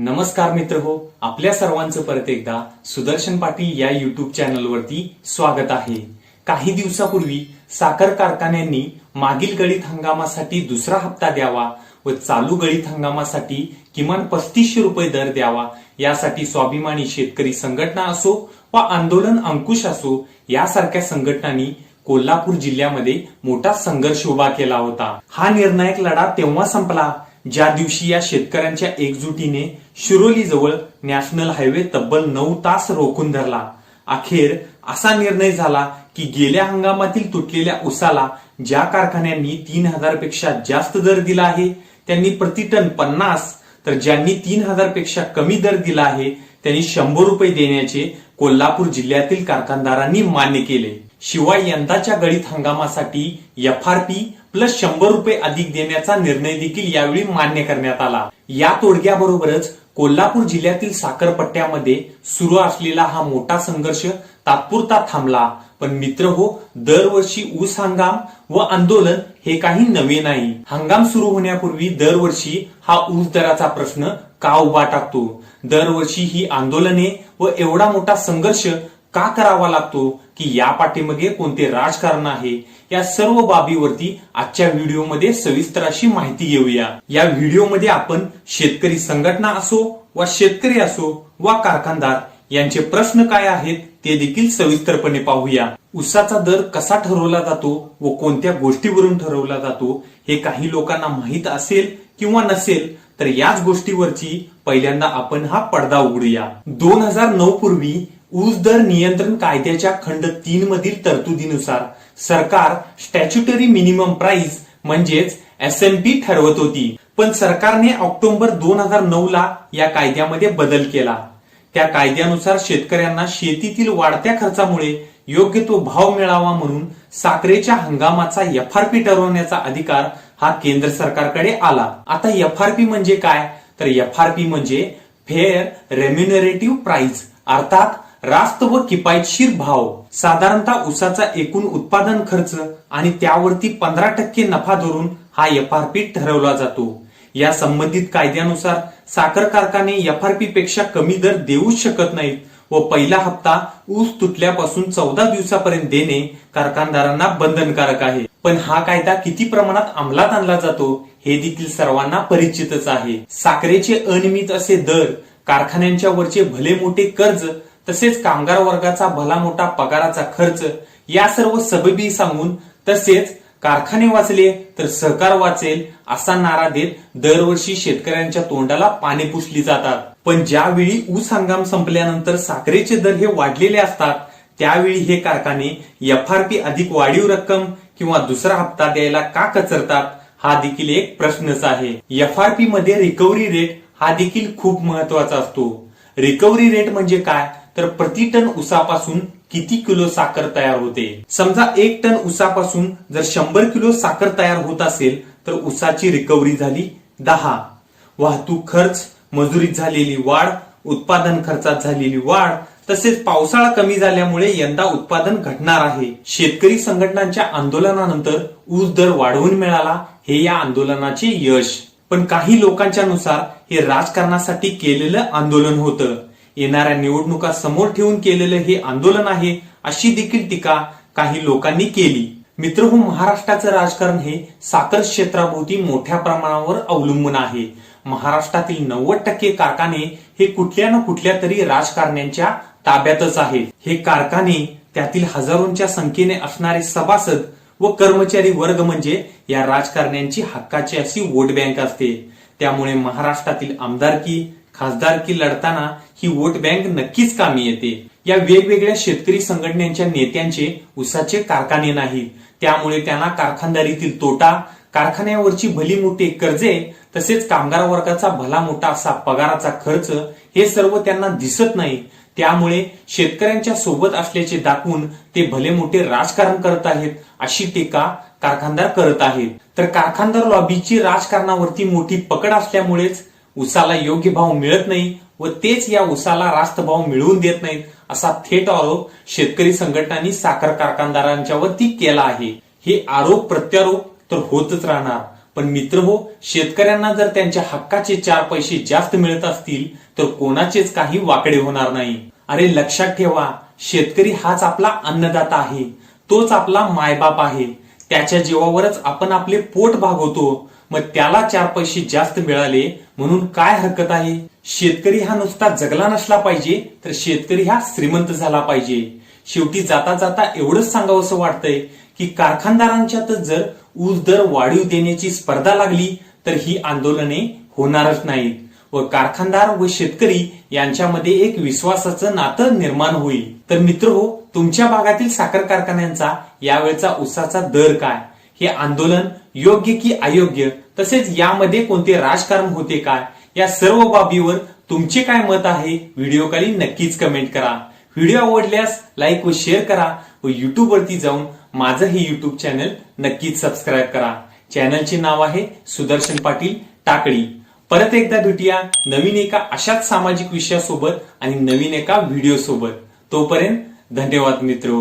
नमस्कार मित्र हो आपल्या सर्वांचं परत एकदा सुदर्शन पाटील या युट्यूब चॅनलवरती स्वागत आहे. काही दिवसापूर्वी साखर कारखान्यांनी मागील गळीत हंगामासाठी दुसरा हप्ता द्यावा व चालू गळीत हंगामासाठी किमान पस्तीसशे रुपये दर द्यावा यासाठी स्वाभिमानी शेतकरी संघटना असो व आंदोलन अंकुश असो यासारख्या संघटनांनी कोल्हापूर जिल्ह्यामध्ये मोठा संघर्ष उभा केला होता. हा निर्णायक लढा तेव्हा संपला ज्या दिवशी या शेतकऱ्यांच्या एकजुटीने शिरोली जवळ नॅशनल हायवे तब्बल नऊ तास रोखून धरला अखेर असा निर्णय झाला की गेल्या हंगामातील तुटलेल्या उसाला ज्या कारखान्यांनी तीन हजारपेक्षा जास्त दर दिला आहे त्यांनी प्रतिटन पन्नास तर ज्यांनी तीन हजारपेक्षा कमी दर दिला आहे त्यांनी शंभर रुपये देण्याचे कोल्हापूर जिल्ह्यातील कारखानदारांनी मान्य केले. शिवाय यंदाच्या गळीत हंगामासाठी एफ आर पी प्लस शंभर रुपये अधिक देण्याचा निर्णय देखील यावेळी मान्य करण्यात आला. या तोडग्याबरोबरच कोल्हापूर जिल्ह्यातील साखरपट्ट्यामध्ये सुरू असलेला हा मोठा संघर्ष तात्पुरता थांबला. पण मित्र हो दरवर्षी ऊस हंगाम व आंदोलन हे काही नवे नाही. हंगाम सुरू होण्यापूर्वी दरवर्षी हा ऊस दराचा प्रश्न का उभा टाकतो? दरवर्षी ही आंदोलने व एवढा मोठा संघर्ष का करावा लागतो की या पाठीमागे कोणते राजकारण आहे? या सर्व बाबीवरती आजच्या व्हिडिओमध्ये सविस्तर अशी माहिती घेऊया. या व्हिडिओमध्ये आपण शेतकरी संघटना असो वा शेतकरी असो वा कारखानदार यांचे प्रश्न काय आहेत ते देखील सविस्तरपणे पाहूया. उसाचा दर कसा ठरवला जातो व कोणत्या गोष्टीवरून ठरवला जातो हे काही लोकांना माहीत असेल किंवा नसेल तर याच गोष्टीवरची पहिल्यांदा आपण हा पडदा उघडूया. दोन हजार नऊ पूर्वी ऊस दर नियंत्रण कायद्याच्या खंड तीन मधील तरतुदीनुसार सरकार स्टॅच्युटरी मिनिमम प्राइस म्हणजेच एस एम पी ठरवत होती. पण सरकारने ऑक्टोबर दोन हजार नऊ ला या कायद्यामध्ये बदल केला. त्या कायद्यानुसार शेतकऱ्यांना शेतीतील वाढत्या खर्चामुळे योग्य तो भाव मिळावा म्हणून साखरेच्या हंगामाचा एफ आर पी ठरवण्याचा अधिकार हा केंद्र सरकारकडे आला. आता एफ आर पी म्हणजे काय? तर एफ आर पी म्हणजे फेअर रेम्युनरेटिव्ह प्राइस अर्थात रास्त व किफायतशीर भाव. साधारणतः उसाचा एकूण उत्पादन खर्च आणि त्यावरती पंधरा टक्के नफा धरून हा एफ आर पी ठरवला जातो. या संबंधित कायद्यानुसार साखर कारखाने एफ आर पी पेक्षा कमी दर देऊच शकत नाहीत व पहिला हप्ता ऊस तुटल्यापासून चौदा दिवसापर्यंत देणे कारखानदारांना बंधनकारक आहे. पण हा कायदा किती प्रमाणात अंमलात आणला जातो हे देखील सर्वांना परिचितच आहे. साखरेचे अनियमित असे दर कारखान्यांच्या वरचे भले मोठे कर्ज तसेच कामगार वर्गाचा भला मोठा पगाराचा खर्च या सर्व सबबी सांगून तसेच कारखाने वाचले तर सहकार वाचेल असा नारा देत दरवर्षी शेतकऱ्यांच्या तोंडाला पाणी पुसली जातात. पण ज्यावेळी ऊस हंगाम संपल्यानंतर साखरेचे दर हे वाढलेले असतात त्यावेळी हे कारखाने एफ आर पी अधिक वाढीव रक्कम किंवा दुसरा हप्ता द्यायला का कचरतात हा देखील एक प्रश्नच आहे. एफ आर पी मध्ये रिकव्हरी रेट हा देखील खूप महत्त्वाचा असतो. रिकव्हरी रेट म्हणजे काय? तर प्रति टन उसापासून किती किलो साखर तयार होते? समजा एक टन उसापासून जर शंभर किलो साखर तयार होत असेल तर उसाची रिकव्हरी झाली दहा. वाहतूक खर्च मजुरीत झालेली वाढ उत्पादन खर्चात झालेली वाढ तसेच पावसाळा कमी झाल्यामुळे यंदा उत्पादन घटणार आहे. शेतकरी संघटनांच्या आंदोलनानंतर ऊस दर वाढवून मिळाला हे या आंदोलनाचे यश. पण काही लोकांच्या नुसार हे राजकारणासाठी केलेलं आंदोलन होतं. येणाऱ्या निवडणुका समोर ठेवून केलेलं हे आंदोलन आहे अशी देखील टीका काही लोकांनी केली. मित्र हो महाराष्ट्राचं राजकारण हे साखर क्षेत्राभोवती मोठ्या प्रमाणावर अवलंबून आहे. महाराष्ट्रातील नव्वद टक्के कारखाने हे कुठल्या ना कुठल्या तरी राजकारण्यांच्या ताब्यातच आहेत. हे कारखाने त्यातील हजारोंच्या संख्येने असणारे सभासद व कर्मचारी वर्ग म्हणजे या राजकारण्यांची हक्काची अशी वोट बँक असते. त्यामुळे महाराष्ट्रातील आमदारकी खासदारकी लढताना ही वोट बँक नक्कीच कामी येते. या वेगवेगळ्या शेतकरी संघटनांच्या नेत्यांचे उसाचे कारखाने नाहीत. त्यामुळे त्यांना कारखानदारीतील तोटा कारखान्यावरची भली मोठी कर्जे तसेच कामगार वर्गाचा भला मोठा असा पगाराचा खर्च हे सर्व त्यांना दिसत नाही. त्यामुळे शेतकऱ्यांच्या सोबत असल्याचे दाखवून ते भले मोठे राजकारण करत आहेत अशी टीका कारखानदार करत आहेत. तर कारखानदार लॉबीची राजकारणावरती मोठी पकड असल्यामुळेच उसाला योग्य भाव मिळत नाही व तेच या उसाला रास्त भाव मिळवून देत नाहीत असा थेट आरोप शेतकरी संघटनांनी साखर कारखानदारांच्या वरती केला आहे. हे आरोप प्रत्यारोप तर होतच राहणार. पण मित्र हो शेतकऱ्यांना जर त्यांच्या हक्काचे चार पैसे जास्त मिळत असतील तर कोणाचेच काही वाकडे होणार नाही. अरे लक्षात ठेवा शेतकरी हाच आपला अन्नदाता आहे. तोच आपला मायबाप आहे. त्याच्या जीवावरच आपण आपले पोट भागवतो. मग त्याला चार पैसे जास्त मिळाले म्हणून काय हरकत आहे? शेतकरी हा नुसता जगला नसला पाहिजे तर शेतकरी हा श्रीमंत झाला पाहिजे. शेवटी जाता जाता एवढंच सांगावंसं वाटतंय की कारखानदारांच्यातच जर ऊस दर वाढीव देण्याची स्पर्धा लागली तर ही आंदोलने होणारच नाहीत. व कारखानदार व शेतकरी यांच्यामध्ये एक विश्वासाचं नातं निर्माण होईल. तर मित्र हो तुमच्या भागातील साखर कारखान्यांचा यावेळचा उसाचा दर काय? हे आंदोलन योग्य की अयोग्य तसेच यामध्ये कोणते राजकारण होते काय या सर्व बाबीवर तुमचे काय मत आहे व्हिडिओ खाली नक्कीच कमेंट करा. व्हिडिओ आवडल्यास लाईक व शेअर करा व युट्यूब वरती जाऊन माझं हे युट्यूब चॅनल नक्कीच सबस्क्राईब करा. चॅनलचे नाव आहे सुदर्शन पाटील टाकळी. परत एकदा भेटूया नवीन एका अशाच सामाजिक विषयासोबत आणि नवीन एका व्हिडिओ सोबत तोपर्यंत धन्यवाद मित्रो.